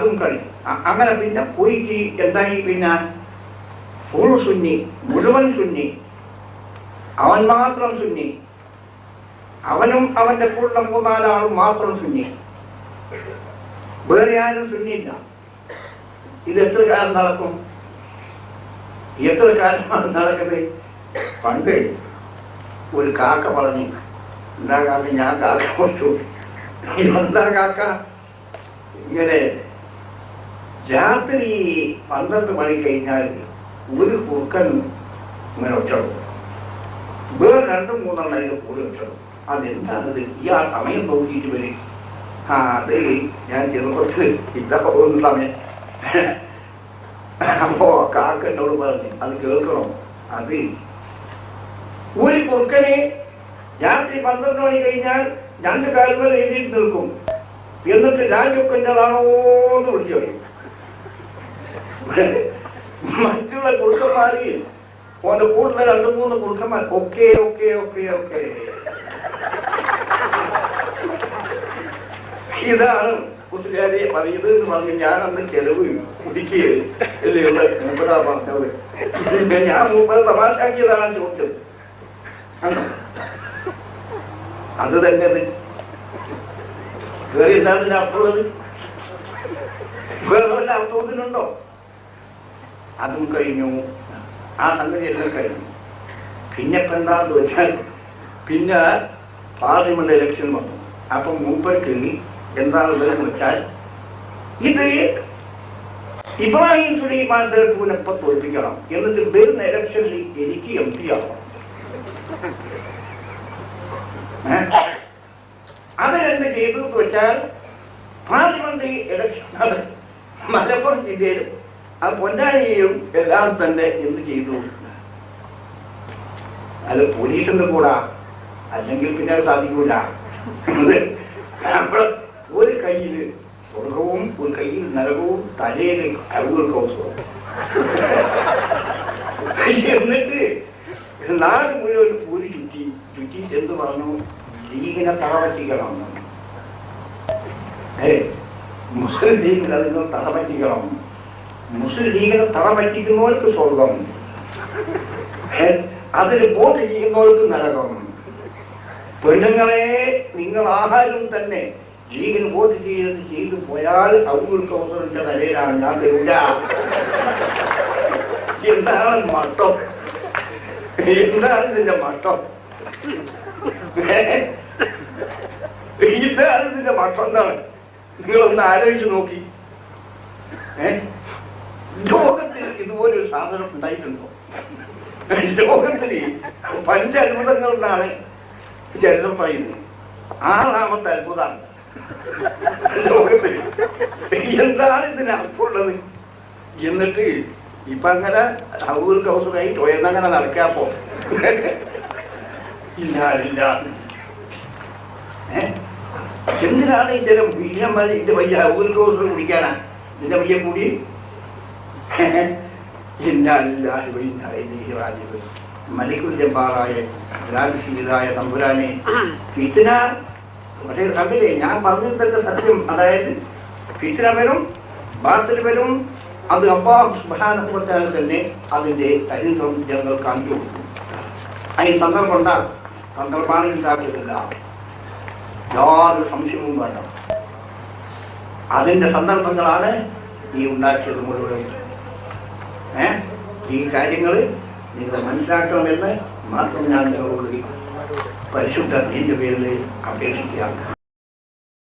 അതും അ- അങ്ങനെ പിന്നെ പോയിട്ട് എന്തായി പിന്നെ ഫുൾ സുന്നി മുഴുവൻ സുന്നി. അവൻ മാത്രം സുന്നി. അവനും അവന്റെ കൂടെ മൂന്നാലാളും മാത്രം സുന്നി. വേറെ ആരും സുന്നിയില്ല. ഇത് എത്ര കാലം നടക്കും? എത്ര കാലമാണ് നടക്കുന്നത്? പണ്ട് ഒരു കാക്ക പറഞ്ഞു എന്താ കാക്ക ഞാൻ കാക്ക കൊടുത്തു എന്താ കാക്ക? ഇങ്ങനെ രാത്രി പന്ത്രണ്ട് മണി കഴിഞ്ഞാൽ ഒരു കുറുക്കൻ ഇങ്ങനെ ഒറ്റടും വേറെ രണ്ടും മൂന്നെണ്ണം അതിന്റെ കൂടെ ഒറ്റടും അതെന്താണത്? ഈ ആ സമയം നോക്കിയിട്ട് വരും ആ അത് ഞാൻ ചെറുപ്പത്തിൽ ഇല്ല പോകുന്ന സമയം. അപ്പോ കാക്ക എന്നോട് പറഞ്ഞു അത് കേൾക്കണം? അത്. ഒരു കുറുക്കനെ രാത്രി പന്ത്രണ്ട് മണി കഴിഞ്ഞാൽ രണ്ട് കാലുകൾ എഴുതിയിട്ട് നിൽക്കും. എന്നിട്ട് രാജൊക്കന്റെതാണോ എന്ന് വിളിച്ചു പറയും. മറ്റുള്ള കുറുക്കന്മാര് ഓന്റെ കൂടുതൽ രണ്ടു മൂന്ന് കുറുക്കന്മാർ ഓക്കെ ഓക്കെ ഓക്കെ ഓക്കെ. ഇതാണ് കുട്ടുകാരെ പറയുന്നത് എന്ന് പറഞ്ഞ് ഞാൻ അന്ന് ചെലവ് കുടിക്കുകയല്ലേ മൂപ്പരാ പറഞ്ഞത്. ഞാൻ മൂപ്പര തമാശാക്കിയതാണ് ചോദിച്ചത്? അത് തന്നെ വേറെ എന്താണ് അർത്ഥമുള്ളത് വേറെ വല്ല അർത്ഥത്തിനുണ്ടോ അതും കഴിഞ്ഞു. ആ സംഗതി എല്ലാം കഴിഞ്ഞു. പിന്നെ ഇപ്പൊ എന്താന്ന് വെച്ചാൽ പിന്നെ പാർലമെന്റ് ഇലക്ഷൻ വന്നു. അപ്പൊ മൂപ്പർക്ക് എന്താണെന്ന് വെച്ചാൽ ഇത് ഇബ്രാഹിം സുലൈമാൻ സേർപ്പൂനെ ഇപ്പൊ തോൽപ്പിക്കണം. എന്നിട്ട് വരുന്ന ഇലക്ഷനിൽ എനിക്ക് എം പി ആവണം. അത് അതിനെന്ത് ചെയ്തു വെച്ചാൽ പാർലമെന്റ് ഇലക്ഷൻ മലപ്പുറം ജില്ലയിലും. അത് പൊന്നാനിയും എല്ലാം തന്നെ എന്ത് ചെയ്തു? അത് പോലീസിന്റെ കൂടാ അല്ലെങ്കിൽ പിന്നെ സാധിക്കൂല. നമ്മൾ ഒരു കയ്യിൽ സ്വർഗവും ഒരു കയ്യിൽ നരകവും തലയിൽ കൗസവും എന്നിട്ട് നാട് മുഴുവൻ പൂരി ചുറ്റി ചുറ്റി എന്ത് പറഞ്ഞു? ലീഗിനെ തറപറ്റിക്കണം ഏ മുസ്ലിം ലീഗിൽ അതിനെ തറപറ്റിക്കണം മുസ്ലിം തറ പറ്റിക്കുന്നവർക്ക് സ്വർഗം. അതിൽ വോട്ട് ചെയ്യുന്നവർക്ക് നരകം. പെണ്ണുങ്ങളെ നിങ്ങൾ ആഹാരം തന്നെ ലീഗിന് വോട്ട് ചെയ്ത് ചെയ്തു പോയാൽ അവർക്ക് അവസരത്തിന്റെ നിലയിലാണ് ഞാൻ തരില്ല. എന്താണ് മട്ടം? എന്താണ് ഇതിന്റെ മട്ടം? ഇതാണ് ഇതിന്റെ മട്ടം എന്താണ്? നിങ്ങളൊന്ന് ആലോചിച്ച് നോക്കി. ഏ ലോകത്തിൽ ഇതുപോലൊരു സാധനം ഉണ്ടായിട്ടുണ്ടോ? ലോകത്തിൽ പഞ്ച അത്ഭുതങ്ങൾ എന്നാണ് ചരിത്രം പറയുന്നത്. ആറാമത്തെ അത്ഭുതമാണ് ലോകത്തിൽ എന്താണ് ഇതിന് അർത്ഥമുള്ളത്? എന്നിട്ട് ഇപ്പൊ അങ്ങനെ ഹൗസ് കൗസറായി ടോയെന്നങ്ങനെ നടക്കാപ്പോ ഇല്ല? എന്തിനാണ് ഇതിന്റെ വീരന്മാർ ഇതിന്റെ വയ്യ ഹൗസ് കൗസർ കുടിക്കാനാ? ഇതിന്റെ വയ്യ കൂടി മലിക്കുൽ ജബ്ബാറായ രാജശീലായ തമ്പുരാനെ ഫിത്തിന പക്ഷേ കണ്ടില്ലേ ഞാൻ പറഞ്ഞിട്ടൊക്കെ സത്യം. അതായത് ഫിത്തിന വരും ബാത്തിൽ വരും. അത് അള്ളാഹു സുബാനുഭവത്താൽ തന്നെ അതിന്റെ ചരിത്രം ജനങ്ങൾ കാണിച്ചു അതിന് സന്ദർഭം ഉണ്ടാകും സന്ദർഭമാണ് ഉണ്ടാക്കിയിട്ടില്ല യാതൊരു സംശയവും വേണ്ട. അതിന്റെ സന്ദർഭങ്ങളാണ് ഈ ഉണ്ടാക്കിയത് മുഴുവൻ ഈ കാര്യങ്ങൾ നിങ്ങൾ മനസ്സിലാക്കണമെന്ന് മാത്രം ഞാൻ പരിശുദ്ധ പേരിൽ അപേക്ഷിക്കുകയാണ്.